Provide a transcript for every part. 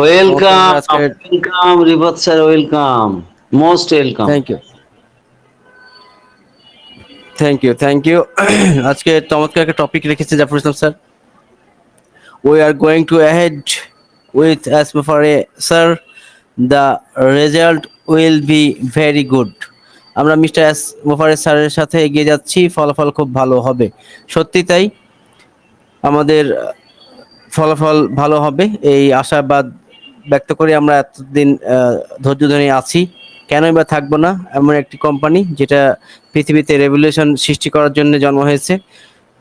Welcome welcome Rifat sir welcome most welcome thank you thank you thank you আজকে চমৎকার একটা topic রেখেছে Zafar Islam sir we are going to ahead with as for a sir the result will be very good আমরা mister S মুফারে স্যারের সাথে এগিয়ে যাচ্ছি ফলাফল খুব ভালো হবে। সত্যি তাই আমাদের ফলাফল ভালো হবে এই আশাবাদ ব্যক্ত করে আমরা এতদিন ধৈর্য ধরে আছি। কেনই বা থাকব না এমন একটি কোম্পানি যেটা পৃথিবীতে রেভলিউশন সৃষ্টি করার জন্য জন্ম হয়েছে।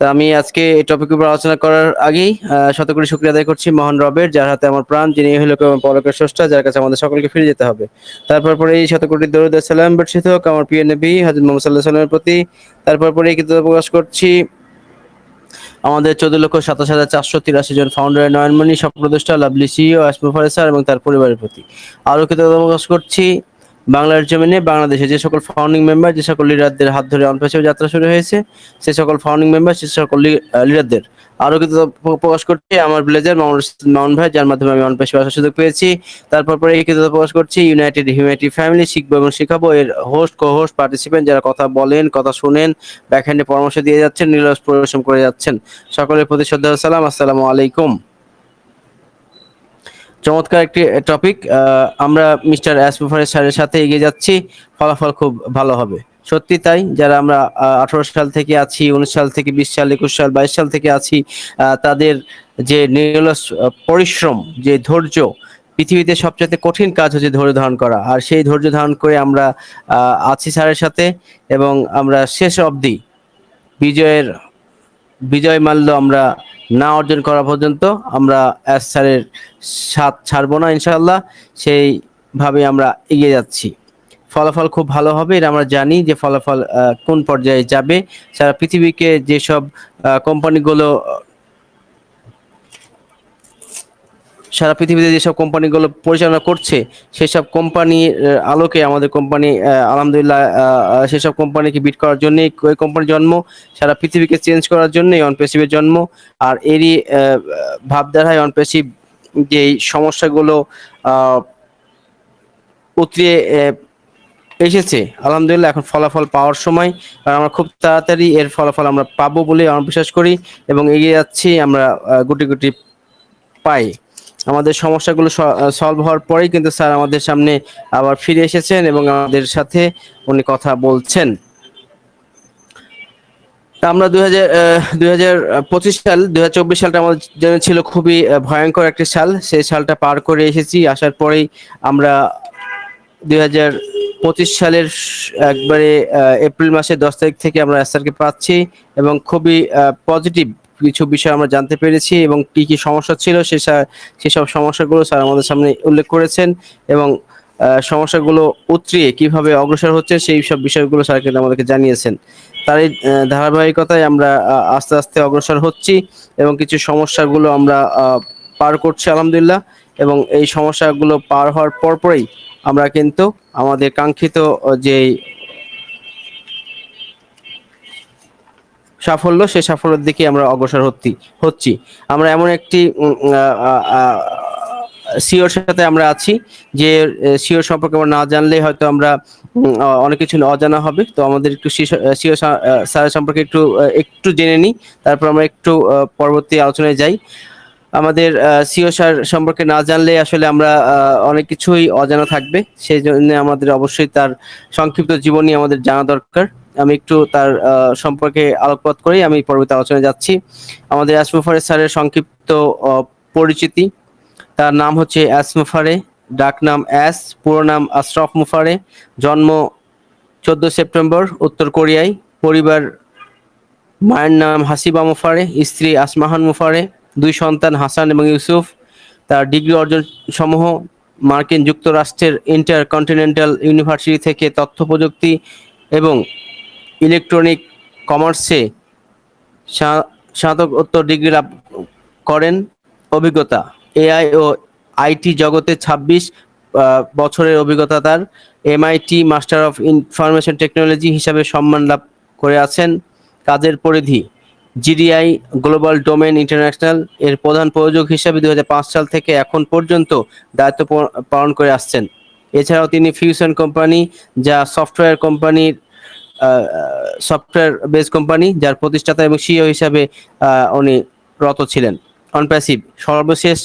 তা আমি আজকে এই টপিকের উপর আলোচনা করার আগেই আহ, শত করে শুক্রিয়া আদায় করছি মহান রবের যার হাতে আমার প্রাণ যিনি হলো পরকের স্রষ্টা যার কাছে আমাদের সকলকে ফিরে যেতে হবে। তারপর পরে এই শত কোটি দরুদ সালাম বর্ষিত আমার প্রিয় নবী হাজর মোহাম্মদ সাল্লাহ সাল্লামের প্রতি। তারপর পরে কৃতজ্ঞতা প্রকাশ করছি আমাদের চোদ্দ লক্ষ সাতাশ হাজার চারশো তিরাশি জন ফাউন্ডার নয়নমণি স্বপ্নদ্রষ্টা লাভলি সিও আসমুফারে স্যার এবং তার পরিবারের প্রতি। আরও কৃতজ্ঞতা প্রকাশ করছি, বাংলার জমিনে বাংলাদেশে যে সকল ফাউন্ডিং মেম্বার যে সকল লিডারদের হাত ধরে অনপেশ যাত্রা শুরু হয়েছে, সে সকল ফাউন্ডিং মেম্বার সে সকল লিডারদের আরও প্র- প্রকাশ করছি। আমার ভিলেজের মাউন্ট ভাই, যার মাধ্যমে আমি অনপেশে আসার সুযোগ পেয়েছি। তারপর পরে কৃতজ্ঞতা প্রকাশ করছি। ইউনাইটেড হিউম্যানিটি ফ্যামিলি শিখব এবং শিখাবো। এর হোস্ট কো হোস্ট পার্টিসিপেন্ট যারা কথা বলেন, কথা শুনেন ব্যাকহ্যান্ডে পরামর্শ দিয়ে যাচ্ছেন, নিরস পরিশ্রম করে যাচ্ছেন। সকলের প্রতি শ্রদ্ধা সালাম। আসসালামু আলাইকুম। চমৎকার একটি টপিক আমরা মিস্টার অ্যাসমুফারের স্যারের সাথে এগিয়ে যাচ্ছি। ফলাফল খুব ভালো হবে। সত্যি তাই? যারা আমরা আঠারো সাল থেকে আছি, উনিশ সাল থেকে, বিশ সাল, একুশ সাল, বাইশ সাল থেকে আছি তাদের যে নিরলস পরিশ্রম, যে ধৈর্য, পৃথিবীতে সবচেয়ে কঠিন কাজ হচ্ছে ধৈর্য ধারণ করা। আর সেই ধৈর্য ধারণ করে আমরা আছি স্যারের সাথে এবং আমরা শেষ অবধি বিজয়ের, বিজয় মাল্য আমরা না অর্জন করা পর্যন্ত আমরা এস স্যারের সাথ ছাড়বো না ইনশাআল্লাহ। সেইভাবে আমরা এগিয়ে যাচ্ছি। ফলাফল খুব ভালো হবে, এটা আমরা জানি যে ফলাফল কোন পর্যায়ে যাবে। সারা পৃথিবীকে যেসব কোম্পানিগুলো, সারা পৃথিবীতে যেসব কোম্পানিগুলো পরিচালনা করছে, সেসব কোম্পানির আলোকে আমাদের কোম্পানি আলহামদুলিল্লাহ সেসব কোম্পানিকে বিট করার জন্যই, ওই কোম্পানির জন্ম, সারা পৃথিবীকে চেঞ্জ করার জন্যই অনপেসিভের জন্ম। আর এরই ভাবধারায় অনপেসিভ যে সমস্যাগুলো উতরিয়ে এসেছে। আলহামদুলিল্লাহ, এখন ফলাফল পাওয়ার সময়। আর আমরা খুব তাড়াতাড়ি এর ফলাফল আমরা পাবো বলে আমরা বিশ্বাস করি এবং এগিয়ে যাচ্ছি, আমরা গুটি গুটি পাই। আমাদের সমস্যাগুলো সলভ হওয়ার পরেই কিন্তু স্যার আমাদের সামনে আবার ফিরে এসেছেন এবং আমাদের সাথে উনি কথা বলছেন। আমরা দুই হাজার দুই হাজার পঁচিশ সাল দুই হাজার চব্বিশ সালটা আমাদের জন্য ছিল খুবই ভয়ঙ্কর একটি সাল। সেই সালটা পার করে এসেছি। আসার পরেই আমরা দুই হাজার পঁচিশ সালের একবারে এপ্রিল মাসের দশ তারিখ থেকে আমরা স্যারকে পাচ্ছি এবং খুবই পজিটিভ কিছু বিষয় আমরা জানতে পেরেছি এবং কি কি সমস্যা ছিল সে সেসব সমস্যাগুলো স্যার আমাদের সামনে উল্লেখ করেছেন এবং সমস্যাগুলো উতরিয়ে কীভাবে অগ্রসর হচ্ছে সেই সব বিষয়গুলো স্যার কিন্তু আমাদেরকে জানিয়েছেন। তার এই ধারাবাহিকতায় আমরা আস্তে আস্তে অগ্রসর হচ্ছি এবং কিছু সমস্যাগুলো আমরা পার করছি আলহামদুলিল্লাহ এবং এই সমস্যাগুলো পার হওয়ার পরপরই আমরা কিন্তু আমাদের কাঙ্ক্ষিত যে সাফল্য, সেই সাফল্যের দিকে আমরা অগ্রসর হচ্ছি হচ্ছি। আমরা এমন একটি সিওর সাথে আমরা আছি যে সিওর সম্পর্কে আমরা না জানলে হয়তো আমরা অনেক কিছু অজানা হবে। তো আমাদের একটু সিও স্যারের সম্পর্কে একটু একটু জেনে নিই। তারপর আমরা একটু পরবর্তী আলোচনায় যাই। আমাদের সিও স্যার সম্পর্কে না জানলে আসলে আমরা অনেক কিছুই অজানা থাকবে। সেই জন্য আমাদের অবশ্যই তার সংক্ষিপ্ত জীবনী আমাদের জানা দরকার। আমি একটু তার সম্পর্কে আলোকপাত করি। আমি পরবর্তী আলোচনায় যাচ্ছি। আমাদের অ্যাসমোফারে স্যারের সংক্ষিপ্ত পরিচিতি। তার নাম হচ্ছে অ্যাসমোফারে, ডাক নাম অ্যাস, পুরো নাম আশরফ মুফারে। জন্ম চোদ্দ সেপ্টেম্বর, উত্তর কোরিয়ায়। পরিবার, মায়ের নাম হাসিবা মুফারে। স্ত্রী আসমাহান মুফারে। দুই সন্তান হাসান এবং ইউসুফ। তার ডিগ্রি অর্জন সমূহ মার্কিন যুক্তরাষ্ট্রের ইন্টার কন্টিনেন্টাল ইউনিভার্সিটি থেকে তথ্য প্রযুক্তি এবং ইলেকট্রনিক কমার্সে স্নাতকোত্তর ডিগ্রি লাভ করেন। অভিজ্ঞতা, এআই ও আইটি জগতে ছাব্বিশ বছরের অভিজ্ঞতা তার। MIT, master of information technology হিসাবে সম্মান লাভ করে আছেন। কাজের পরিধি জিডিআই গ্লোবাল ডোমেন ইন্টারন্যাশনাল এর প্রধান প্রযোজক হিসেবে দুই সাল থেকে এখন পর্যন্ত দায়িত্ব পালন করে আসছেন। এছাড়াও তিনি ফিউশন কোম্পানি, যা সফটওয়্যার কোম্পানির সফটওয়্যার বেস কোম্পানি, যার প্রতিষ্ঠাতা এবং সিও হিসাবে উনি রত ছিলেন। অনপ্যাসিভ সর্বশেষ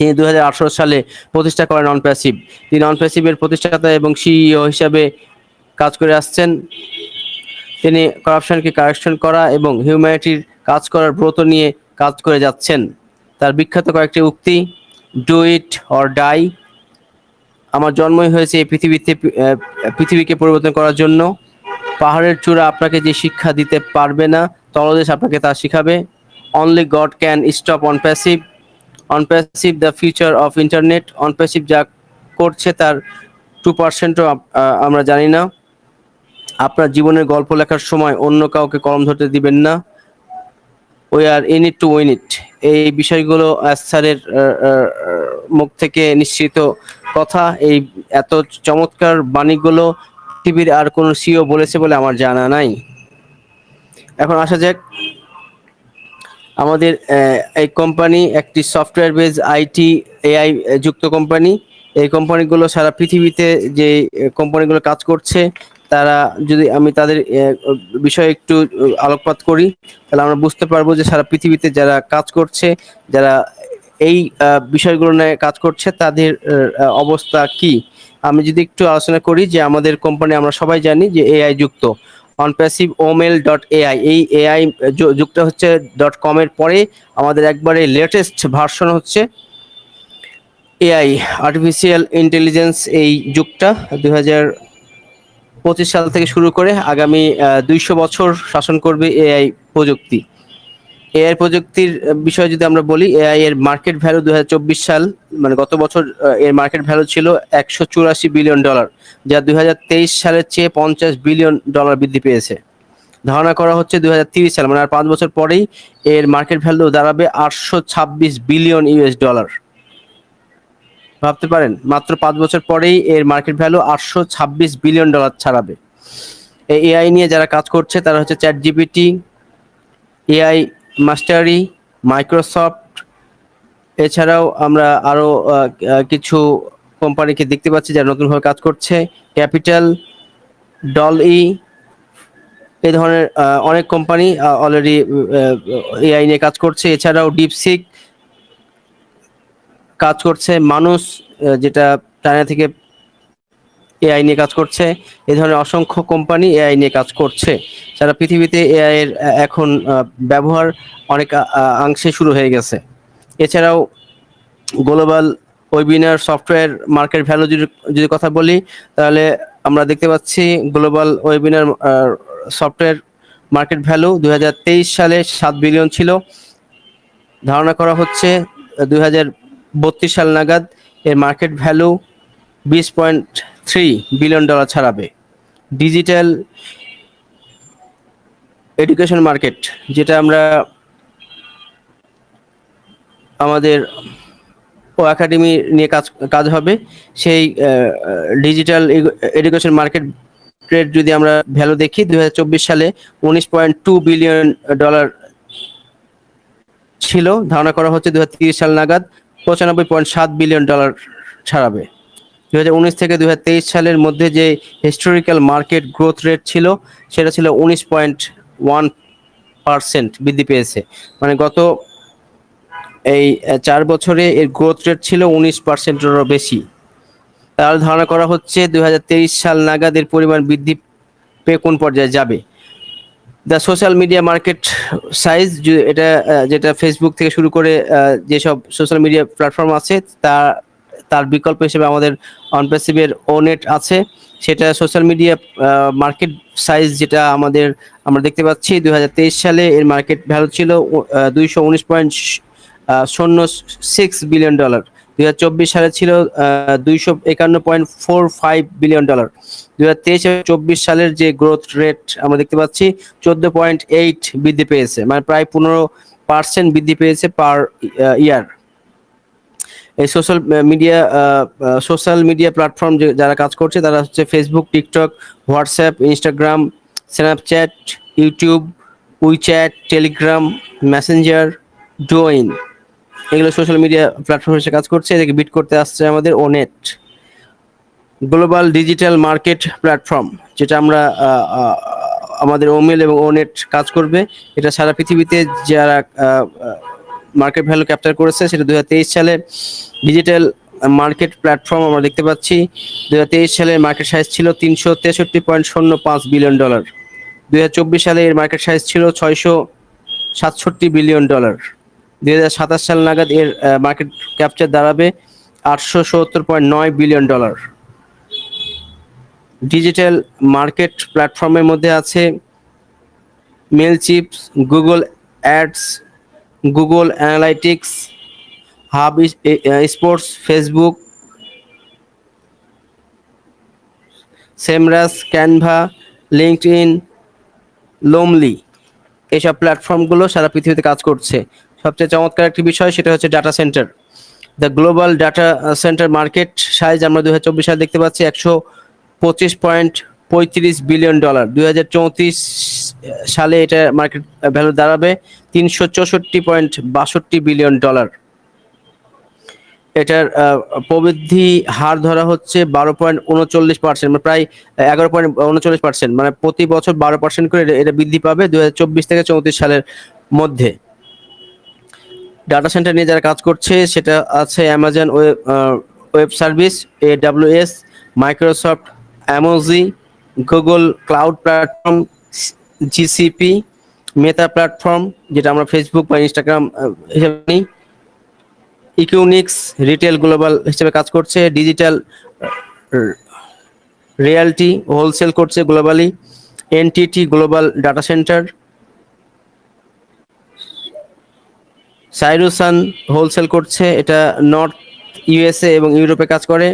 তিনি দু হাজার আঠেরো সালে প্রতিষ্ঠা করেন অনপ্যাসিভ তিনি অনপ্যাসিভের প্রতিষ্ঠাতা এবং সিইও হিসাবে কাজ করে আসছেন। তিনি করাপশনকে কারেকশন করা এবং হিউম্যানিটির কাজ করার ব্রত নিয়ে কাজ করে যাচ্ছেন। তার বিখ্যাত কয়েকটি উক্তি ডু ইট অর ডাই আমার জন্মই হয়েছে এই পৃথিবীতে পৃথিবীকে পরিবর্তন করার জন্য পাহাড়ের চূড়া আপনাকে যে শিক্ষা দিতে পারবে না, তলদেশ আপনাকে তা শিখাবে only God can stop Onpassive Onpassive the future of internet Onpassive যা করছে তার টু পার্সেন্টও আমরা জানি না। আপনার জীবনের গল্প লেখার সময় অন্য কাউকে কলম ধরতে দিবেন না। We are in it to win it এই বিষয়গুলো স্যারের মুখ থেকে নিশ্চিত কথা। এই এত চমৎকার বাণীগুলো পৃথিবীর আর কোন সিও বলেছে বলে আমার জানা নাই। এখন আসা যাক, আমাদের এই কোম্পানি একটি সফটওয়্যার বেজ আইটি এআই যুক্ত কোম্পানি এই কোম্পানিগুলো সারা পৃথিবীতে যে কোম্পানিগুলো কাজ করছে তারা যদি আমি তাদের বিষয়ে একটু আলোকপাত করি, তাহলে আমরা বুঝতে পারব যে সারা পৃথিবীতে যারা কাজ করছে, যারা এই বিষয়গুলো নিয়ে কাজ করছে, তাদের অবস্থা কি? আমি যদি একটু আলোচনা করি যে আমাদের কোম্পানি, আমরা সবাই জানি যে এআই যুক্ত। অনপ্যাসিভ ওমেল ডট এআই এই এআই যুক্ত হচ্ছে ডট কমের পরে আমাদের একবারে লেটেস্ট ভার্সন হচ্ছে এআই আর্টিফিশিয়াল ইন্টেলিজেন্স এই যুগটা দুই হাজার পঁচিশ সাল থেকে শুরু করে আগামী দুইশো বছর শাসন করবে এআই প্রযুক্তি। এআই প্রযুক্তির বিষয়ে যদি আমরা বলি, এআই এর মার্কেট ভ্যালু দুই হাজার চব্বিশ সাল মানে গত বছর এর মার্কেট ভ্যালু ছিল একশো চুরাশি বিলিয়ন ডলার যা দুই হাজার তেইশ সালের চেয়ে পঞ্চাশ বিলিয়ন ডলার বৃদ্ধি পেয়েছে। ধারণা করা হচ্ছে দুই সাল মানে আর পাঁচ বছর পরেই এর মার্কেট ভ্যালু দাঁড়াবে আটশো ছাব্বিশ বিলিয়ন ইউএস ডলার ভাবতে পারেন মাত্র পাঁচ বছর পরেই এর মার্কেট ভ্যালু আটশো ছাব্বিশ বিলিয়ন ডলার ছাড়াবে। এই এআই নিয়ে যারা কাজ করছে তারা হচ্ছে chat GPT AI mastery Microsoft এছাড়াও আমরা আরও আহ, আহ, কিছু কোম্পানিকে দেখতে পাচ্ছি যারা নতুনভাবে কাজ করছে ক্যাপিটাল ডল ই এই ধরনের অনেক কোম্পানি অলরেডি এআই নিয়ে কাজ করছে। এছাড়াও ডিপসিক কাজ করছে, মানুষ যেটা চায়না থেকে এআই নিয়ে কাজ করছে এই ধরনের অসংখ্য কোম্পানি এআই নিয়ে কাজ করছে। সারা পৃথিবীতে এআই এর এখন ব্যবহার অনেক অংশে শুরু হয়ে গেছে। এছাড়াও global webinar software market value যদি যদি কথা বলি, তাহলে আমরা দেখতে পাচ্ছি global webinar software market value দু হাজার তেইশ সালে সাত বিলিয়ন ছিল। ধারণা করা হচ্ছে দু হাজার বত্রিশ সাল নাগাদ এর মার্কেট ভ্যালু বিশ পয়েন্ট থ্রি বিলিয়ন ডলার ছাড়াবে। ডিজিটাল এডুকেশন মার্কেট, যেটা আমরা আমাদের ও একাডেমি নিয়ে কাজ কাজ হবে, সেই ডিজিটাল এডুকেশন মার্কেট রেট যদি আমরা ভ্যালু দেখি দু হাজার চব্বিশ সালে উনিশ পয়েন্ট টু বিলিয়ন ডলার ছিল। ধারণা করা হচ্ছে দুই সাল নাগাদ পঁচানব্বই পয়েন্ট সাত বিলিয়ন ডলার ছাড়াবে। দু হাজার উনিশ থেকে দু হাজার তেইশ সালের মধ্যে যে হিস্টোরিক্যাল মার্কেট গ্রোথ রেট ছিল, সেটা ছিল উনিশ পয়েন্ট ওয়ান পার্সেন্ট বৃদ্ধি পেয়েছে। মানে গত এই চার বছরে এর গ্রোথ রেট ছিল উনিশ পার্সেন্টেরও বেশি। তার ধারণা করা হচ্ছে দু হাজার তেইশ সাল নাগাদের পরিমাণ বৃদ্ধি পেয়ে কোন পর্যায়ে যাবে? The social media market size এটা যেটা ফেসবুক থেকে শুরু করে যেসব সোশ্যাল মিডিয়া প্ল্যাটফর্ম আছে, তা, তার বিকল্প হিসেবে আমাদের অনপ্রেসিভের ওনেট আছে। সেটা সোশ্যাল মিডিয়া মার্কেট সাইজ যেটা আমাদের, আমরা দেখতে পাচ্ছি দু হাজার তেইশ সালে এর মার্কেট ভ্যালু ছিল দুইশো উনিশ পয়েন্ট শূন্য সিক্স বিলিয়ন ডলার দুই হাজার চব্বিশ সালে ছিল দুইশো একান্ন point four five billion dollar. দুই হাজার তেইশ চব্বিশ সালের যে গ্রোথ রেট আমরা দেখতে পাচ্ছি, চোদ্দ পয়েন্ট এইট বৃদ্ধি পেয়েছে মানে প্রায় পনেরো পার্সেন্ট বৃদ্ধি পেয়েছে পার ইয়ার এই social media social media platform যারা কাজ করছে, তারা হচ্ছে Facebook TikTok WhatsApp Instagram Snapchat YouTube WeChat Telegram Messenger Douyin এগুলো সোশ্যাল মিডিয়া প্ল্যাটফর্ম হিসেবে কাজ করছে। এদেরকে বিট করতে আসছে আমাদের ওনেট গ্লোবাল ডিজিটাল মার্কেট প্ল্যাটফর্ম যেটা আমরা আমাদের ওমেল এবং ওনেট কাজ করবে। এটা সারা পৃথিবীতে যারা মার্কেট ভ্যালু ক্যাপচার করেছে, সেটা দুহাজার তেইশ সালে ডিজিটাল মার্কেট প্ল্যাটফর্ম আমরা দেখতে পাচ্ছি। দু সালে মার্কেট সাইজ ছিল তিনশো তেষট্টি পয়েন্ট শূন্য পাঁচ বিলিয়ন ডলার দু হাজার চব্বিশ সালে এর মার্কেট সাইজ ছিল ছয়শো সাতষট্টি বিলিয়ন ডলার দুই হাজার সাতাশ সাল নাগাদ এর মার্কেট ক্যাপচার দাঁড়াবে আটশো সত্তর পয়েন্ট নয় বিলিয়ন ডলার ডিজিটাল মার্কেট প্ল্যাটফর্মের মধ্যে আছে Mailchimp Google Ads Google Analytics HubSpot Facebook Semrush Canva LinkedIn Loomly এইসব প্ল্যাটফর্মগুলো সারা পৃথিবীতে কাজ করছে। সবচেয়ে চমৎকার একটি বিষয়, সেটা হচ্ছে data center the global data center market size আমরা দুই হাজার সালে দেখতে পাচ্ছি একশো পঁচিশ পয়েন্ট পঁয়ত্রিশ বিলিয়ন ডলার। দুই হাজার চৌত্রিশ সালে এটা মার্কেট ভ্যালু দাঁড়াবে তিনশো চৌষট্টি পয়েন্ট বাষট্টি বিলিয়ন ডলার। এটার প্রবৃদ্ধি হার ধরা হচ্ছে বারো পয়েন্ট উনচল্লিশ পার্সেন্ট মানে প্রায় এগারো পয়েন্ট উনচল্লিশ পার্সেন্ট মানে প্রতি বছর বারো পার্সেন্ট করে এটা- বৃদ্ধি পাবে দু থেকে চৌত্রিশ সালের মধ্যে। ডাটা সেন্টার নিয়ে যারা কাজ করছে, সেটা আছে Amazon web web service A WS Microsoft অ্যামোজি Google cloud platform GCP Meta platform যেটা আমরা ফেসবুক বা ইনস্টাগ্রাম হিসেবে নিই ইকুনিক্স রিটেল গ্লোবাল হিসেবে কাজ করছে। ডিজিটাল রিয়ালটি হোলসেল করছে globally NTT global data center CyrusOne wholesale করছে, এটা নর্থ ইউএসএ এবং ইউরোপে কাজ করে।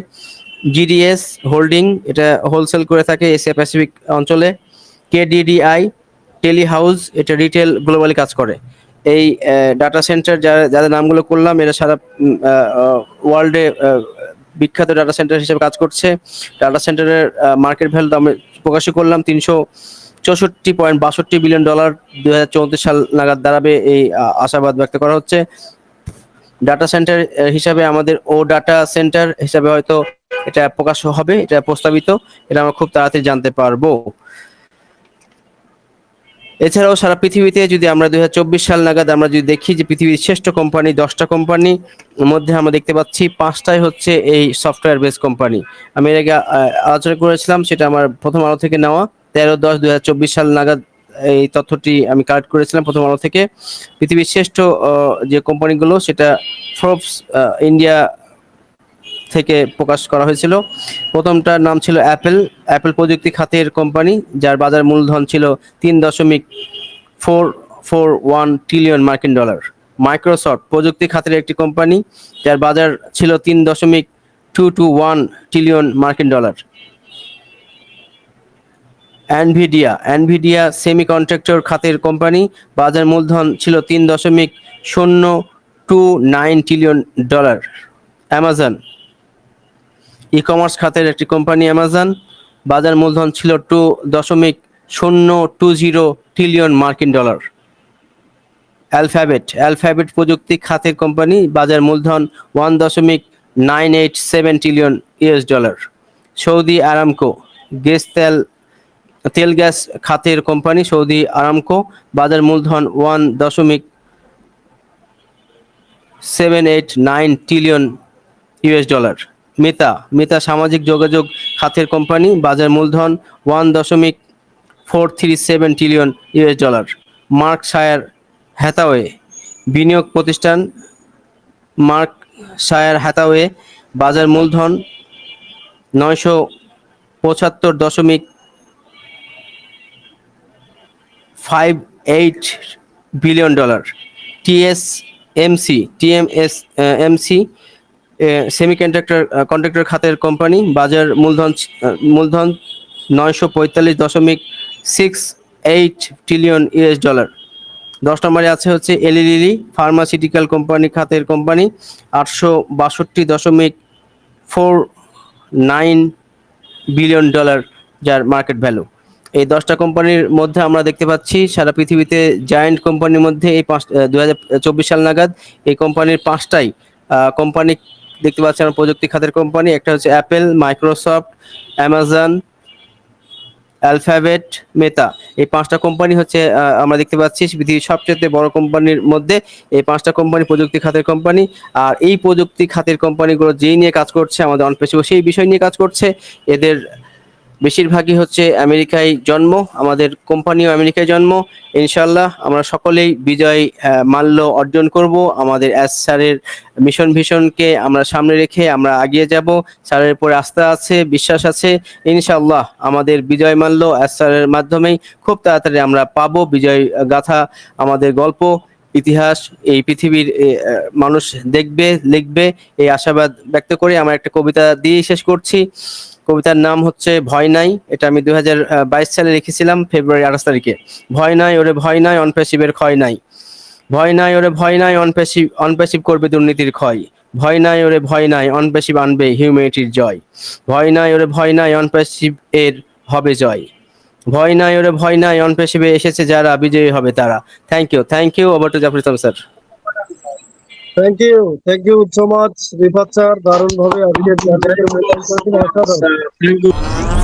জিডিএস হোল্ডিং, এটা হোলসেল করে থাকে এশিয়া প্যাসিফিক অঞ্চলে। কেডিডিআই টেলি হাউস এটা রিটেল গ্লোবালি কাজ করে। এই ডাটা সেন্টার যারা যাদের নামগুলো করলাম, এরা সারা ওয়ার্ল্ডে বিখ্যাত ডাটা সেন্টার হিসেবে কাজ করছে। ডাটা সেন্টারের মার্কেট ভ্যালু আমি প্রকাশ করলাম তিনশো চৌষট্টি পয়েন্ট বাষট্টি বিলিয়ন ডলার দুই হাজার চৌত্রিশ সাল নাগাদ দাঁড়াবে এই আশাবাদ ব্যক্ত করা হচ্ছে। ডাটা সেন্টার হিসাবে আমাদের ও ডাটা সেন্টার হিসাবে হয়তো এটা প্রকাশ হবে, এটা প্রস্তাবিত, এটা আমরা খুব তাড়াতাড়ি জানতে পারব। এছাড়াও সারা পৃথিবীতে যদি আমরা দুই হাজার চব্বিশ সাল নাগাদ আমরা যদি দেখি যে পৃথিবীর শ্রেষ্ঠ কোম্পানি দশটা কোম্পানি মধ্যে আমরা দেখতে পাচ্ছি পাঁচটাই হচ্ছে এই সফটওয়্যার বেস কোম্পানি আমি এর আগে আলোচনা করেছিলাম, সেটা আমার প্রথম আলো থেকে নেওয়া। তেরো দশ দুই সাল নাগাদ এই তথ্যটি আমি কালেক্ট করেছিলাম প্রথম আলো থেকে। পৃথিবীর শ্রেষ্ঠ যে কোম্পানিগুলো সেটা ফোর্বস ইন্ডিয়া থেকে প্রকাশ করা হয়েছিল। প্রথমটার নাম ছিল অ্যাপেল অ্যাপেল প্রযুক্তি খাতের কোম্পানি, যার বাজার মূলধন ছিল তিন দশমিক ফোর ফোর ওয়ান ট্রিলিয়ন মার্কিন ডলার মাইক্রোসফট প্রযুক্তি খাতের একটি কোম্পানি, যার বাজার ছিল তিন দশমিক টু টু ওয়ান ট্রিলিয়ন মার্কিন dollar Nvidia Nvidia semiconductor খাতের কোম্পানি বাজার মূলধন ছিল তিন দশমিক শূন্য two nine trillion dollar Amazon e commerce খাতের একটি কোম্পানি অ্যামাজন বাজার মূলধন ছিল টু দশমিক শূন্য টু জিরো ট্রিলিয়ন মার্কিন ডলার অ্যালফাবেট অ্যালফাবেট প্রযুক্তি খাতের কোম্পানি বাজার মূলধন ওয়ান দশমিক nine eight seven trillion US dollar Saudi Aramco gas তেল তেল গ্যাস খাতের কোম্পানি সৌদি আরামকো বাজার মূলধন ওয়ান দশমিক seven eight nine trillion US dollar. Meta Meta সামাজিক যোগাযোগ খাতের কোম্পানি বাজার মূলধন ওয়ান দশমিক four three seven trillion US dollar. Berkshire Hathaway বিনিয়োগ প্রতিষ্ঠান মার্ক শায়ার হ্যাথাওয়ে বাজার মূলধন নয়শো পঁচাত্তর দশমিক five eight billion dollar TS MC TMS MC semiconductor conductor খাতের কোম্পানি বাজার মূলধন আহ, মূলধন নয়শো পঁয়তাল্লিশ দশমিক six eight trillion US dollar দশ নম্বরে আছে হচ্ছে এলিলিলি ফার্মাসিউটিক্যাল কোম্পানি খাতের কোম্পানি আটশো বাষট্টি দশমিক ফোর নাইন বিলিয়ন ডলার যার মার্কেট ভ্যালু এই দশটা কোম্পানির মধ্যে আমরা দেখতে পাচ্ছি, সারা পৃথিবীতে জায়ান্ট কোম্পানির মধ্যে এই পাঁচ চব্বিশ সাল নাগাদ এই কোম্পানির পাঁচটাই কোম্পানি দেখতে পাচ্ছি আমরা প্রযুক্তি খাতের কোম্পানি, একটা হচ্ছে Apple Microsoft Amazon Alphabet Meta এই পাঁচটা কোম্পানি হচ্ছে আমরা দেখতে পাচ্ছি পৃথিবীর সবচেয়ে বড় কোম্পানির মধ্যে এই পাঁচটা কোম্পানি প্রযুক্তি খাতের কোম্পানি। আর এই প্রযুক্তি খাতের কোম্পানিগুলো যেই নিয়ে কাজ করছে, আমাদের অনপেশিও সেই বিষয় নিয়ে কাজ করছে। এদের বেশিরভাগই হচ্ছে আমেরিকায় জন্ম, আমাদের কোম্পানিও আমেরিকায় জন্ম। ইনশাল্লাহ আমরা সকলেই বিজয় মাল্য অর্জন করব। আমাদের এস স্যারের মিশন ভিশনকে আমরা সামনে রেখে আমরা এগিয়ে যাব। স্যারের উপরে আস্থা আছে, বিশ্বাস আছে। ইনশাল্লাহ আমাদের বিজয় মাল্য এস স্যারের মাধ্যমেই খুব তাড়াতাড়ি আমরা পাবো। বিজয় গাথা আমাদের গল্প, ইতিহাস, এই পৃথিবীর মানুষ দেখবে, লিখবে। এই আশাবাদ ব্যক্ত করে আমার একটা কবিতা দিয়ে শেষ করছি। কবিতার নাম হচ্ছে ভয় নাই এটা আমি দুই হাজার বাইশ সালে লিখেছিলাম ফেব্রুয়ারি আঠাশ তারিখে ভয় নাই ওরে ভয় নাই অনপেসিভের ক্ষয় নাই ভয় নাই ওরে ভয় নাই অনপেসিভ অনপেসিভ করবে দুর্নীতির ক্ষয় ভয় নাই ওরে ভয় নাই অনপেসিভ আনবে হিউম্যানিটির জয় ভয় নাই ওরে ভয় নাই অনপেসিভ এর হবে জয় ভয় নাই ওরে ভয় নাই অনপেসিভে এসেছে যারা বিজয়ী হবে তারা thank you thank you over to Zafar Islam sir thank you thank you so much Rifat sir দারুণ ভাবে আজকে অসাধারণ Thank you.